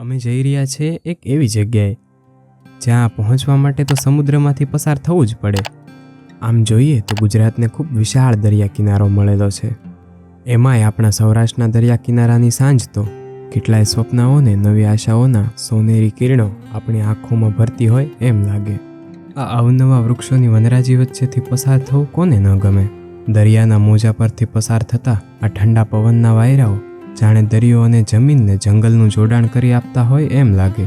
અમે જઈ રહ્યા છીએ એક એવી જગ્યાએ, જ્યાં પહોંચવા માટે તો સમુદ્રમાંથી પસાર થવું જ પડે. આમ જોઈએ તો ગુજરાતને ખૂબ વિશાળ દરિયા કિનારો મળેલો છે. એમાંય આપણા સૌરાષ્ટ્રના દરિયા કિનારાની સાંજ તો કેટલાય સ્વપ્નાઓને, નવી આશાઓના સોનેરી કિરણો આપણી આંખોમાં ભરતી હોય એમ લાગે. આ અવનવા વૃક્ષોની વનરાજી વચ્ચેથી પસાર થવું કોને ન ગમે? દરિયાના મોજા પરથી પસાર થતા આ ઠંડા પવનના વાયરાઓ જાણે દરિયો અને જમીનને જંગલનું જોડાણ કરી આપતા હોય એમ લાગે.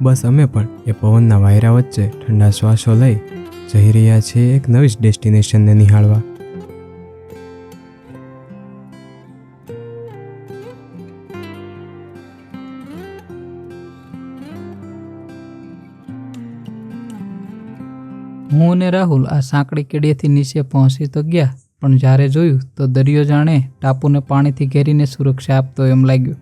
બસ અમે પણ એ પવનના વાયરા વચ્ચે ઠંડા શ્વાસો લઈ જઈ રહ્યા છીએ એક નવી જ ડેસ્ટિનેશનને નિહાળવા. હું અને રાહુલ આ સાંકડી કેડીએથી નીચે પહોંચી તો ગયા. પણ જ્યારે જોયું તો દરિયો જાણે ટાપુને પાણીથી ઘેરીને સુરક્ષા આપતો એમ લાગ્યું.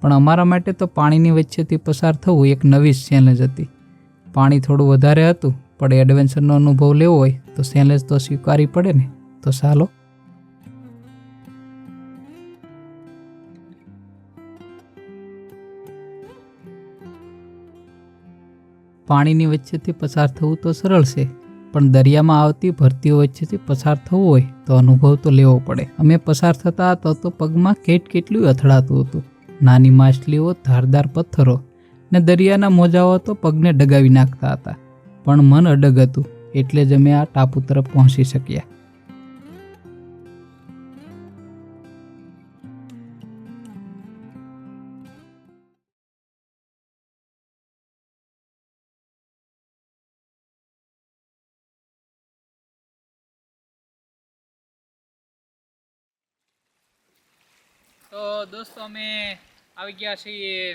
પણ અમારા માટે તો પાણીની વચ્ચેથી પસાર થવું એક નવી ચેલેન્જ હતી. પાણી થોડું વધારે હતું, પણ એડવેન્ચરનો અનુભવ લેવો હોય તો ચેલેન્જ તો સ્વીકારવી પડે ને. તો ચાલો. પાણીની વચ્ચેથી પસાર થવું તો સરળ છે પણ દરિયામાં આવતી ભરતીઓ વચ્ચેથી પસાર થવું હોય તો અનુભવ તો લેવો પડે. અમે પસાર થતા હતા તો પગમાં કેટ કેટલું અથડાતું હતું. નાની માછલીઓ, ધારદાર પથ્થરો ને દરિયાના મોજાઓ તો પગને ડગાવી નાખતા હતા. પણ મન અડગ હતું. એટલે જ અમે આ ટાપુ તરફ પહોંચી શક્યા. દોસ્તો, અમે આવી ગયા છીએ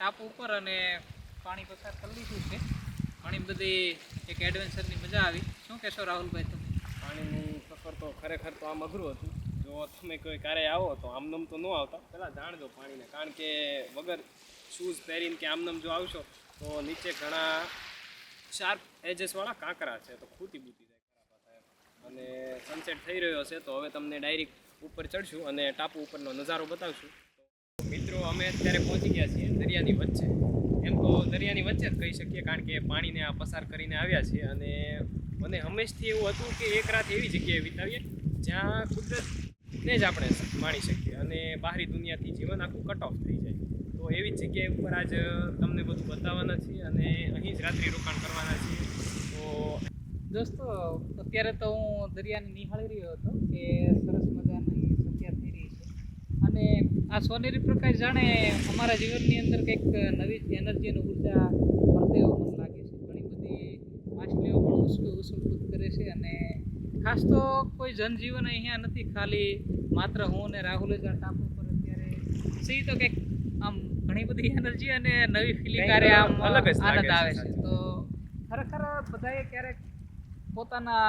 ટાપુ ઉપર અને પાણી પસાર કરી લીધું છે. ઘણી બધી એક એડવેન્ચરની મજા આવી. શું કહેશો રાહુલભાઈ તમે? પાણીનું સફર તો ખરેખર તો આમ અઘરું હતું. જો તમે કોઈ ક્યારે આવો તો આમનમ તો ન આવતા. પહેલાં જાણજો પાણીને. કારણ કે વગર શૂઝ પહેરીને કે આમનમ જો આવશો તો નીચે ઘણા શાર્પ એજેસવાળા કાંકરા છે. તો ખૂટી બૂટી. અને સનસેટ થઈ રહ્યો છે તો હવે તમને ડાયરેક્ટ ઉપર ચડશું અને ટાપુ ઉપરનો નજારો બતાવશું. મિત્રો, અમે અત્યારે પહોંચી ગયા છીએ દરિયાની વચ્ચે. એમ તો દરિયાની વચ્ચે જ કહી શકીએ, કારણ કે પાણીને આ પસાર કરીને આવ્યા છીએ. અને મને હંમેશથી એવું હતું કે એક રાત એવી જગ્યાએ વિતાવીએ, જ્યાં કુદરતને જ આપણે માણી શકીએ અને બહારી દુનિયાથી જીવન આખું કટ ઓફ થઈ જાય. તો એવી જગ્યાએ ઉપર આજ તમને બધું બતાવવાના છીએ અને અહીં જ રાત્રિ રોકાણ કરવાના છીએ. તો દોસ્તો અત્યારે તો હું દરિયાને નિહાળી રહ્યો હતો કે સરસ મજાની સંધ્યા થઈ રહી છે. અને આ સોનેરી પ્રકાશ જાણે અમારા જીવનની અંદર કંઈક નવી જ એનર્જી અને ઊર્જા વર્તે એવું મને લાગે છે. ઘણી બધી માછલીઓ પણ ઉસકુ ઉછળકૂદ કરે છે અને ખાસ તો કોઈ જનજીવન અહીંયા નથી ખાલી માત્ર હું અને રાહુલ જ આ ટાપુ પર અત્યારે સી તો કંઈક આમ ઘણી બધી એનર્જી અને નવી ફિલિંગ આમ અલગ આનંદ આવે છે. તો ખરેખર બધાએ ક્યારેક પોતાના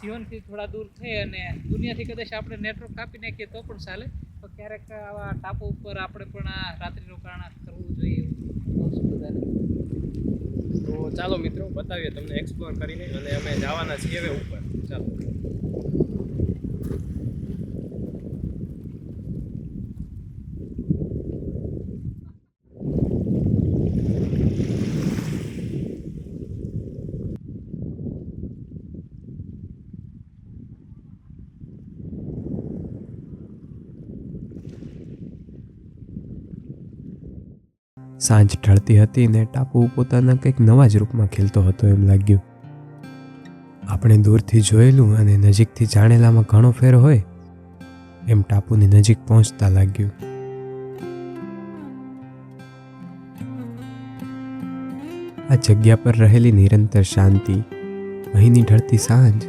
જીવનથી થોડા દૂર થઈ અને દુનિયાથી કદાચ આપણે નેટવર્ક કાપી નાખીએ તો પણ ચાલે. તો ક્યારેક આવા ટાપુ ઉપર આપણે પણ આ રાત્રિ રોકાણ કરવું જોઈએ એવું બધાને. તો ચાલો મિત્રો, બતાવીએ તમને એક્સપ્લોર કરીને અને અમે જવાના છીએ હવે ઉપર. ચાલો. સાંજ ઢળતી હતી ને ટાપુ પોતાના કંઈક નવા જ રૂપમાં ખીલતો હતો એમ લાગ્યું. આપણે દૂરથી જોયેલું અને નજીકથી જાણેલામાં ઘણો ફેર હોય એમ ટાપુની નજીક પહોંચતા લાગ્યું. આ જગ્યા પર રહેલી નિરંતર શાંતિ, અહીંની ઢળતી સાંજ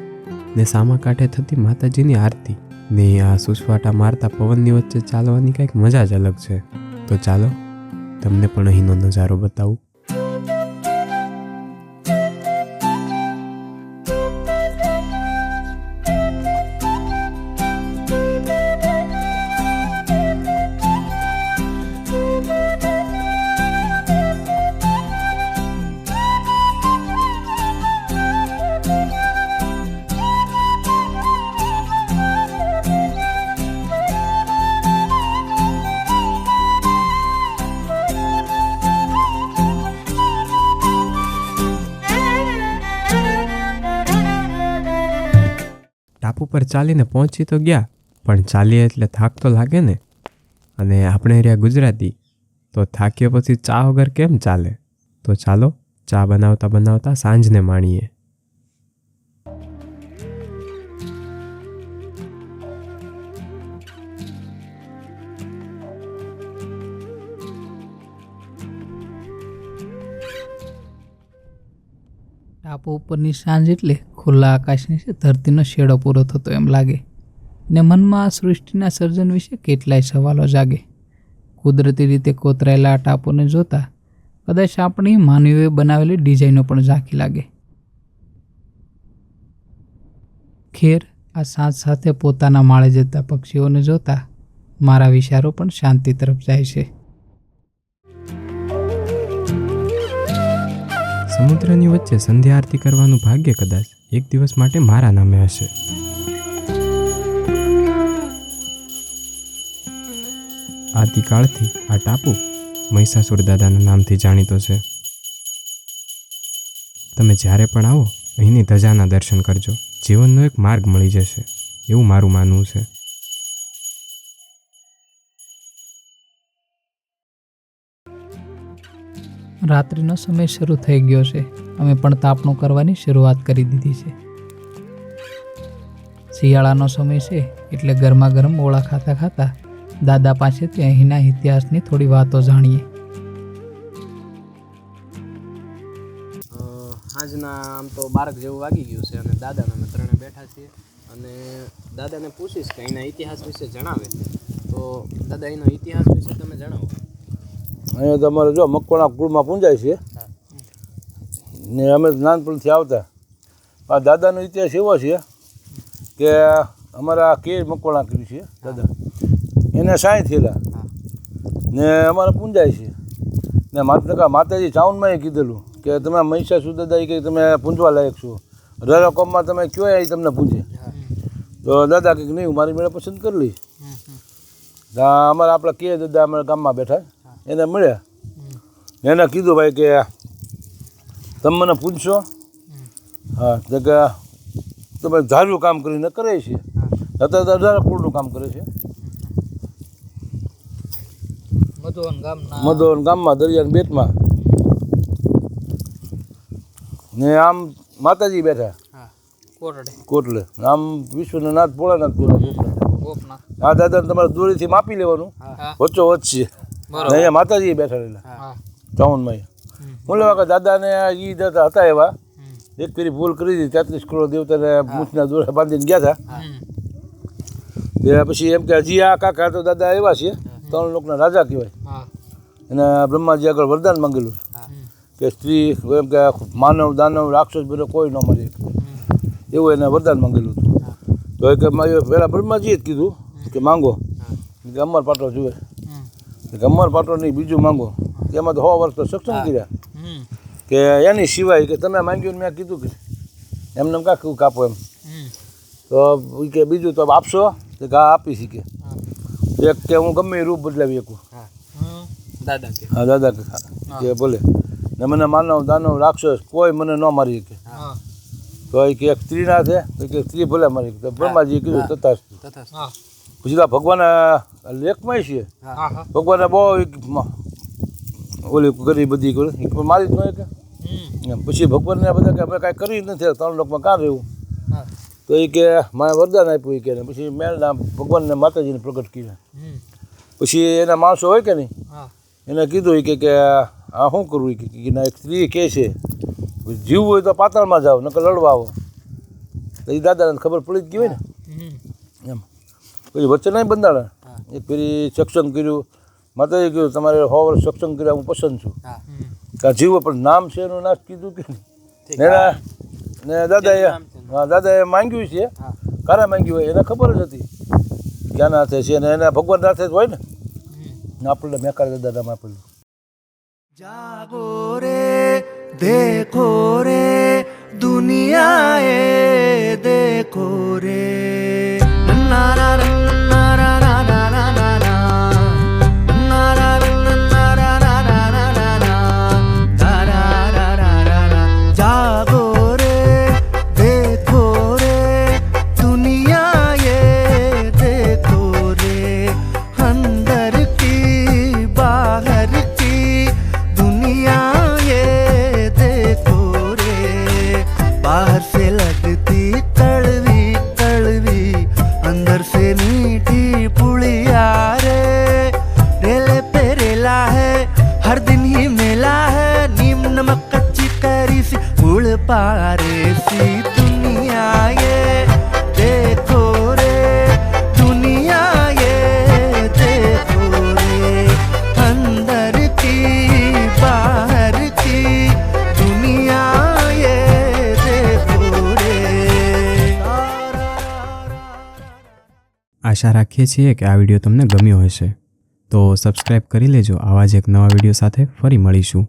ને સામા કાંઠે થતી માતાજીની આરતી ને આ સુસવાટા મારતા પવનની વચ્ચે ચાલવાની કંઈક મજા જ અલગ છે. તો ચાલો તમને પણ અહીંનો નજારો બતાવું. ઉપર ચાલીને પહોંચી તો ગયા, પણ ચાલીએ એટલે થાક તો લાગે ને. અને આપણે રહ્યા ગુજરાતી, તો થાક્યા પછી ચા વગર કેમ ચાલે? તો ચાલો, ચા બનાવતા બનાવતા સાંજને માણીએ. ટાપુ ઉપરની સાંજ એટલે ખુલ્લા આકાશની છે, ધરતીનો શેડો પૂરો થતો એમ લાગે. ને મનમાં આ સૃષ્ટિના સર્જન વિશે કેટલાય સવાલો જાગે. કુદરતી રીતે કોતરાયેલા આ ટાપુને જોતા કદાચ આપણી માનવીઓએ બનાવેલી ડિઝાઇનો પણ ઝાંખી લાગે. ખેર આ સાંજ સાથે પોતાના માળે જતા પક્ષીઓને જોતા મારા વિચારો પણ શાંતિ તરફ જાય છે. સમુદ્રની વચ્ચે સંધ્યા આરતી કરવાનું ભાગ્ય કદાચ એક દિવસ માટે મારા નામે હશે. આદિકાળથી આ ટાપુ મહિષાસુર દાદાના નામથી જાણીતો છે. તમે જ્યારે પણ આવો અહીંની ધજાના દર્શન કરજો. જીવનનો એક માર્ગ મળી જશે. એવું મારું માનવું છે. રાત્રિનો સમય શરૂ થઈ ગયો છે. અમે પણ તાપણું કરવાની શરૂઆત કરી દીધી છે. શિયાળાનો સમય છે એટલે ગરમા ગરમ ઓળા ખાતા ખાતા દાદા પાસેથી અહીંના ઇતિહાસની થોડી વાતો જાણીએ. આજના આમ તો બારક જેવું વાગી ગયું છે અને દાદાને અમે ત્રણે બેઠા છીએ. અને દાદાને પૂછીશ કે અહીંના ઇતિહાસ વિશે જણાવે. તો દાદા, અહીંનો ઇતિહાસ વિશે તમે જણાવો. અહીંયા તમારે જો મકવાણા કુળમાં પૂંજાય છે. ને અમે નાનપણથી આવતા. આ દાદાનો ઇતિહાસ એવો છે કે અમારા કે મકવાણા કર્યું છે દાદા. એને સાંઈ થયેલા. ને અમારે પૂંજાય છે. ને માતા માતાજી ચાઉનમાં કીધેલું કે તમે મહિષાસુર દાદા એ કે તમે પૂંજવા લાયક છો. રરા કોમમાં તમે કયો એ તમને પૂંજે. તો દાદા કંઈક નહીં હું મારી મેળે પસંદ કરી લઈશ. અમારા આપણા કે દાદા અમારા ગામમાં બેઠા. એને મળ્યા એને કીધું ભાઈ કે તમે મને પૂછશો? હા તો કે તમે ધાર્યું કામ કરીને કરે છે. અત્યારે તો અઢાર કુળનું કામ કરે છે. મધોન ગામમાં દરિયાના બેટમાં. ને આમ માતાજી બેઠા. કોટલે. આમ વિશ્વનાથ ભોળાનાથ આ દાદાને તમારે દોરીથી માપી લેવાનું. વચ્ચો વચ્ચે અહીંયા માતાજી બેઠા રહેલા. હા. ચાઉનમાં હું લેવા દાદાને એ દાદા હતા એવા. એક ફેરી ભૂલ કરી દીધી તેત્રીસ કરોડ દેવતાને મૂછના દોરા બાંધીને ગયા હતા પછી એમ કે હજી આ કાકા તો દાદા એવા છે. ત્રણ લોકના રાજા કહેવાય. એને અને બ્રહ્માજી આગળ વરદાન માંગેલું કે સ્ત્રી એમ કે માનવ દાનવ રાક્ષસ બધો કોઈ ન મળે એવું એને વરદાન માંગેલું હતું. તો એ કે મારે પહેલાં બ્રહ્માજીએ જ કીધું કે માંગો. કે અમર પાટો જુએ. પાટો નહીં બીજું માંગો. એમાં તો સો વર્ષ તો સક્ષમ કર્યા. કે એની સિવાય કે તમે માંગ્યું ને મેં કીધું કે એમને કાં કાંઈ કાપો એમ. તો કે બીજું તો આપશો? તો હા આપી શીખે. એક કે હું ગમે એ રૂપ બદલાવી શકું. દાદા હા દાદા કે. બોલે. ને મને માનવ દાનવ રાક્ષસ કોઈ મને ન મારી શકે. હા. તો એ કે એક સ્ત્રીના છે તો કે સ્ત્રી ભલે મારી બ્રહ્માજીએ કીધું તથા પછી તો ભગવાન લેખમાં છે. હા બહુ ઓલી કરી બધી પણ મારી જ ન કે? પછી ભગવાનને આ બધા કે આપણે કાંઈ કરી જ નથી. ત્રણ લોકમાં કાં રહેવું? તો એ કે મારે વરદાન આપ્યું એ કે પછી મેં ભગવાનને માતાજીને પ્રગટ કર્યા. પછી એના માણસો હોય કે નહીં? એને કીધું એ કે કે આ શું કરવું કે? ના એક સ્ત્રી કહે છે જીવવું હોય તો પાતાળમાં જાઓ નકર લડવા આવો. તો એ દાદાને ખબર પડી જ ગઈ હોય ને? પછી વચ્ચે નહીં બંધાણા એ ફરી સત્સંગ કર્યું. માતાજી કહ્યું તમારે સો વર્ષ સત્સંગ કર્યા હું પસંદ છું. કાં જીવો પણ નામ છે એનું નાશ કીધું કે ને દાદાએ હા દાદાએ માંગ્યું છે. કારા માંગ્યું હોય એને ખબર જ હતી. ક્યાંના હાથે છે ને એના ભગવાન હાથે જ હોય ને? આપણને મેકાર દાદા નામ આપેલું જાગો રે દેખો રે દુનિયા એ દેખો રે. ના बाहर से આશા રાખીએ છીએ કે આ વીડિયો તમને ગમ્યો હશે. તો સબસ્ક્રાઈબ કરી લેજો. આવા જ એક નવા વીડિયો સાથે ફરી મળીશું.